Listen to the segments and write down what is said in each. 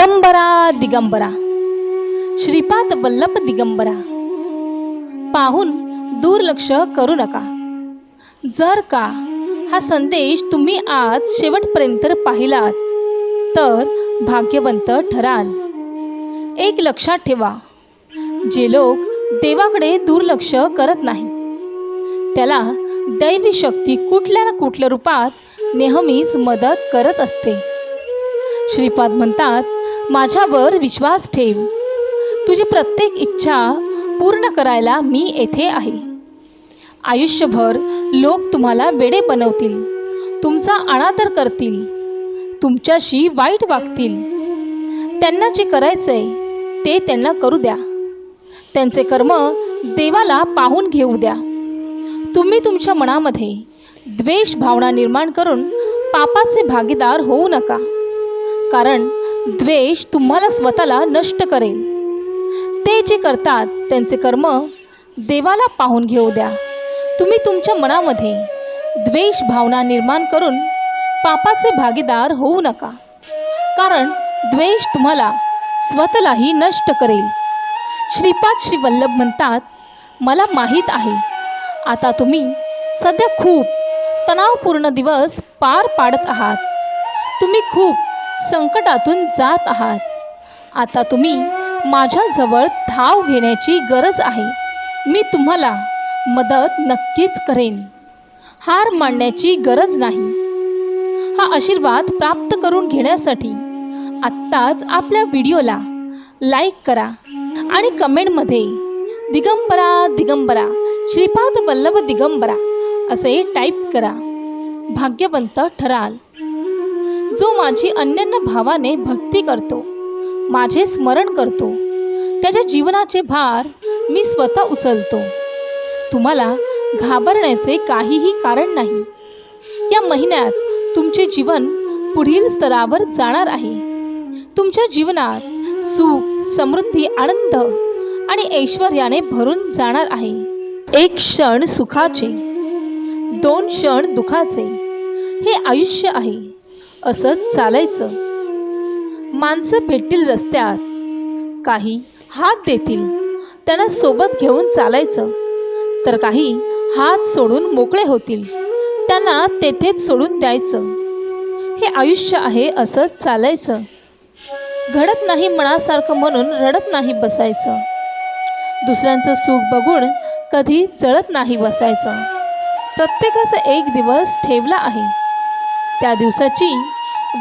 दिगंबरा दिगंबरा. श्रीपाद वल्लभ दिगंबरा. पाहून दुर्लक्ष करू नका. जर का हा संदेश तुम्ही आज शेवटपर्यंत पाहिलात तर भाग्यवंत ठराल. एक लक्षात ठेवा जे लोक देवाकडे दुर्लक्ष करत नाही त्याला दैवी शक्ती कुठल्या ना कुठल्या रूपात नेहमीच मदत करत असते. श्रीपाद म्हणतात माझ्यावर विश्वास ठेव. तुझी प्रत्येक इच्छा पूर्ण करायला मी येथे आहे. आयुष्यभर लोक तुम्हाला वेडे बनवतील. तुमचा अनादर करतील. तुमच्याशी वाईट वागतील. त्यांना जे करायचंय ते त्यांना करू द्या. त्यांचे कर्म देवाला पाहून घेऊ द्या. तुम्ही तुमच्या मनामध्ये द्वेष भावना निर्माण करून पापाचे भागीदार होऊ नका. कारण द्वेष तुम्हाला स्वतःला नष्ट करेल. ते जे करतात त्यांचे कर्म देवाला पाहून घेऊ द्या. तुम्ही तुमच्या मनामध्ये द्वेष भावना निर्माण करून पापाचे भागीदार होऊ नका. कारण द्वेष तुम्हाला स्वतःलाही नष्ट करेल. श्रीपाद श्री वल्लभ म्हणतात मला माहीत आहे. आता तुम्ही सध्या खूप तणावपूर्ण दिवस पार पाडत आहात. तुम्ही खूप संकटातून जात आहात. आता तुम्ही माझ्याजवळ धाव घेण्याची गरज आहे. मी तुम्हाला मदत नक्कीच करेन. हार मानण्याची गरज नाही. हा आशीर्वाद प्राप्त करून घेण्यासाठी आत्ताच आपल्या व्हिडिओला लाईक करा आणि कमेंटमध्ये दिगंबरा दिगंबरा श्रीपाद वल्लभ दिगंबरा असे टाईप करा. भाग्यवंत ठराल. जो माझी अन्यान्य भावाने भक्ती करतो माझे स्मरण करतो त्याच्या जीवनाचे भार मी स्वतः उचलतो. तुम्हाला घाबरण्याचे काहीही कारण नाही. या महिन्यात तुमचे जीवन पुढील स्तरावर जाणार आहे. तुमच्या जीवनात सुख समृद्धी आनंद आणि ऐश्वर्याने भरून जाणार आहे. एक क्षण सुखाचे दोन क्षण दुखाचे हे आयुष्य आहे. असंच चालायचं. माणसं भेटतील रस्त्यात. काही हात देतील. त्यांना सोबत घेऊन चालायचं. तर काही हात सोडून मोकळे होतील. त्यांना तेथेच सोडून द्यायचं. हे आयुष्य आहे असंच चालायचं. घडत नाही मनासारखं म्हणून रडत नाही बसायचं. दुसऱ्यांचं सुख बघून कधी जळत नाही बसायचं. प्रत्येकाचा एक दिवस ठेवला आहे. त्या दिवसाची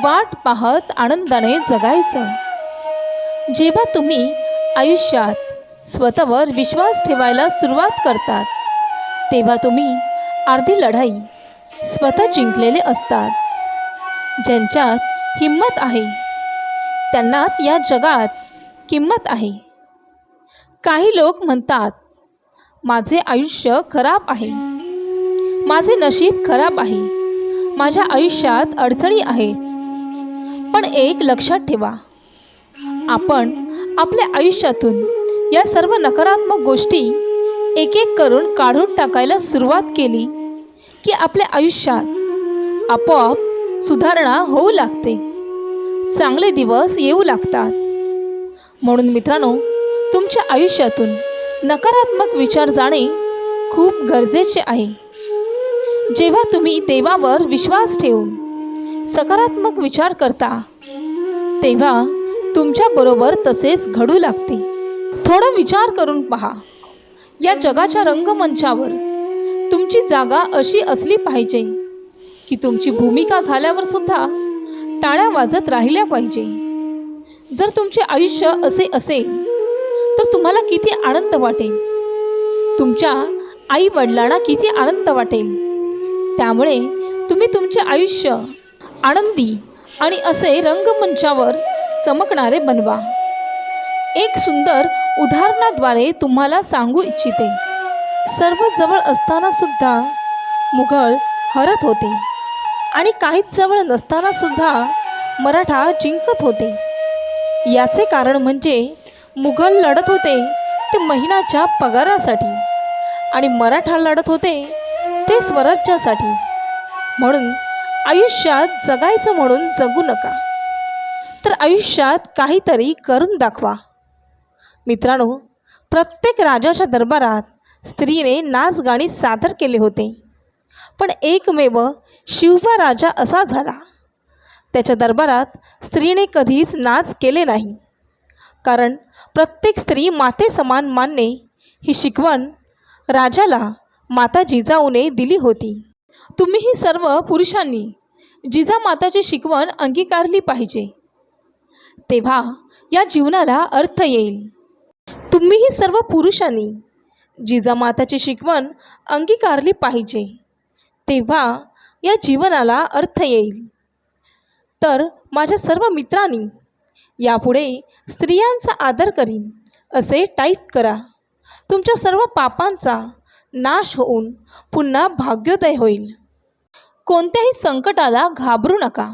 वाट पाहत आनंदाने जगायचं. जेव्हा तुम्ही आयुष्यात स्वतःवर विश्वास ठेवायला सुरुवात करतात तेव्हा तुम्ही अर्धी लढाई स्वतः जिंकलेले असतात. ज्यांच्यात हिंमत आहे त्यांनाच या जगात किंमत आहे. काही लोक म्हणतात माझे आयुष्य खराब आहे. माझे नशीब खराब आहे. माझ्या आयुष्यात अडचणी आहेत. पण एक लक्षात ठेवा. आपण आपल्या आयुष्यातून या सर्व नकारात्मक गोष्टी एक एक करून काढून टाकायला सुरुवात केली की आपल्या आयुष्यात आपोआप सुधारणा होऊ लागते. चांगले दिवस येऊ लागतात. म्हणून मित्रांनो तुमच्या आयुष्यातून नकारात्मक विचार जाणे खूप गरजेचे आहे. जेव्हा तुम्ही देवावर विश्वास ठेवून सकारात्मक विचार करता तेव्हा तुमच्याबरोबर तसेच घडू लागते. थोडा विचार करून पहा. या जगाच्या रंगमंचावर तुमची जागा अशी असली पाहिजे की तुमची भूमिका झाल्यावर सुद्धा टाळ्या वाजत राहिल्या पाहिजे. जर तुमचे आयुष्य असे असेल तर तुम्हाला किती आनंद वाटेल. तुमच्या आई वडिलांना किती आनंद वाटेल. त्यामुळे तुम्ही तुमचे आयुष्य आनंदी आणि असे रंगमंचावर चमकणारे बनवा. एक सुंदर उदाहरणाद्वारे तुम्हाला सांगू इच्छिते. सर्व जवळ असताना सुद्धा मुघल हरत होते आणि काहीच जवळ नसताना सुद्धा मराठा जिंकत होते. याचे कारण म्हणजे मुघल लढत होते ते महिन्याच्या पगारासाठी आणि मराठा लढत होते ते स्वराज्यासाठी. म्हणून आयुष्यात जगायचं म्हणून जगू नका. तर आयुष्यात काहीतरी करून दाखवा. मित्रांनो प्रत्येक राजाच्या दरबारात स्त्रीने नाचगाणी सादर केले होते. पण एकमेव शिवबा राजा असा झाला. त्याच्या दरबारात स्त्रीने कधीच नाच केले नाही. कारण प्रत्येक स्त्री माते समान मानणे ही शिकवण राजाला माता जिजाऊने दिली होती. तुम्हीही सर्व पुरुषांनी जिजामाताची शिकवण अंगीकारली पाहिजे. तेव्हा या जीवनाला अर्थ येईल. तुम्हीही सर्व पुरुषांनी जिजामाताची शिकवण अंगीकारली पाहिजे. तेव्हा या जीवनाला अर्थ येईल. तर माझ्या सर्व मित्रांनी यापुढे स्त्रियांचा आदर करीन असे टाईप करा. तुमच्या सर्व पापांचा नाश होऊन पुन्हा भाग्योदय होईल. कोणत्याही संकटाला घाबरू नका.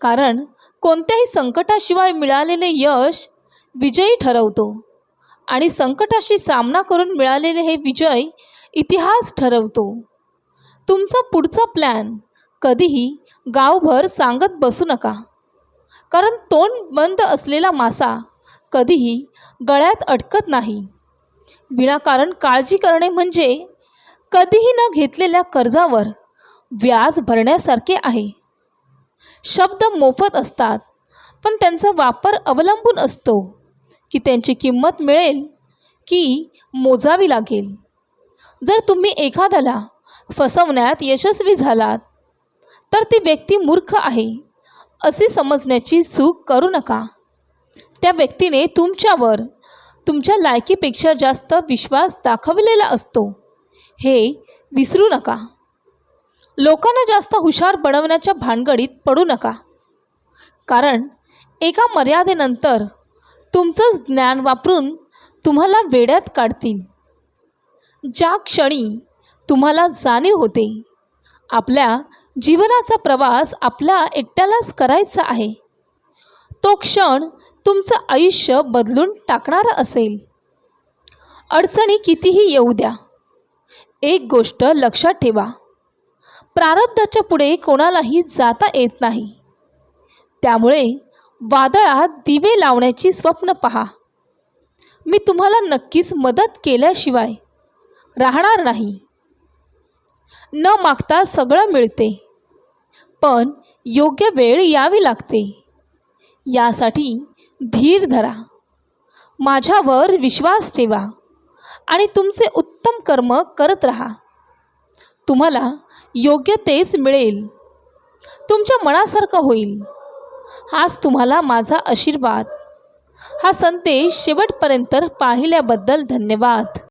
कारण कोणत्याही संकटाशिवाय मिळालेले यश विजयी ठरवतो. आणि संकटाशी सामना करून मिळालेले हे विजय इतिहास ठरवतो. तुमचा पुढचा प्लॅन कधीही गावभर सांगत बसू नका. कारण तोंड बंद असलेला मासा कधीही गळ्यात अडकत नाही. विनाकारण काळजी करणे म्हणजे कधीही न घेतलेल्या कर्जावर व्याज भरण्यासारखे आहे. शब्द मोफत असतात पण त्यांचा वापर अवलंबून असतो की त्यांची किंमत मिळेल की मोजावी लागेल. जर तुम्ही एखाद्याला फसवण्यात यशस्वी झालात तर ती व्यक्ती मूर्ख आहे असे समजण्याची चूक करू नका. त्या व्यक्तीने तुमच्यावर तुमच्या लायकीपेक्षा जास्त विश्वास दाखवलेला असतो. हे विसरू नका. लोकांना जास्त हुशार बनवण्याच्या भानगडीत पडू नका. कारण एका मर्यादेनंतर तुमचंच ज्ञान वापरून तुम्हाला वेड्यात काढतील. ज्या क्षणी तुम्हाला जाणीव होते आपल्या जीवनाचा प्रवास आपल्या एकट्यालाच करायचा आहे. तो क्षण तुमचं आयुष्य बदलून टाकणारं असेल. अडचणी कितीही येऊ द्या. एक गोष्ट लक्षात ठेवा. प्रारब्धाच्या पुढे कोणालाही जाता येत नाही. त्यामुळे वादळात दिवे लावण्याची स्वप्न पहा. मी तुम्हाला नक्कीच मदत केल्याशिवाय राहणार नाही. न मागता सगळं मिळते. पण योग्य वेळ यावी लागते. यासाठी धीर धरा. माझ्यावर विश्वास ठेवा आणि तुमचे उत्तम कर्म करत राहा. तुम्हाला योग्य तेच मिळेल. तुमच्या मनासारखं होईल. आज तुम्हाला माझा आशीर्वाद. हा संदेश शेवटपर्यंत पाहिल्याबद्दल धन्यवाद.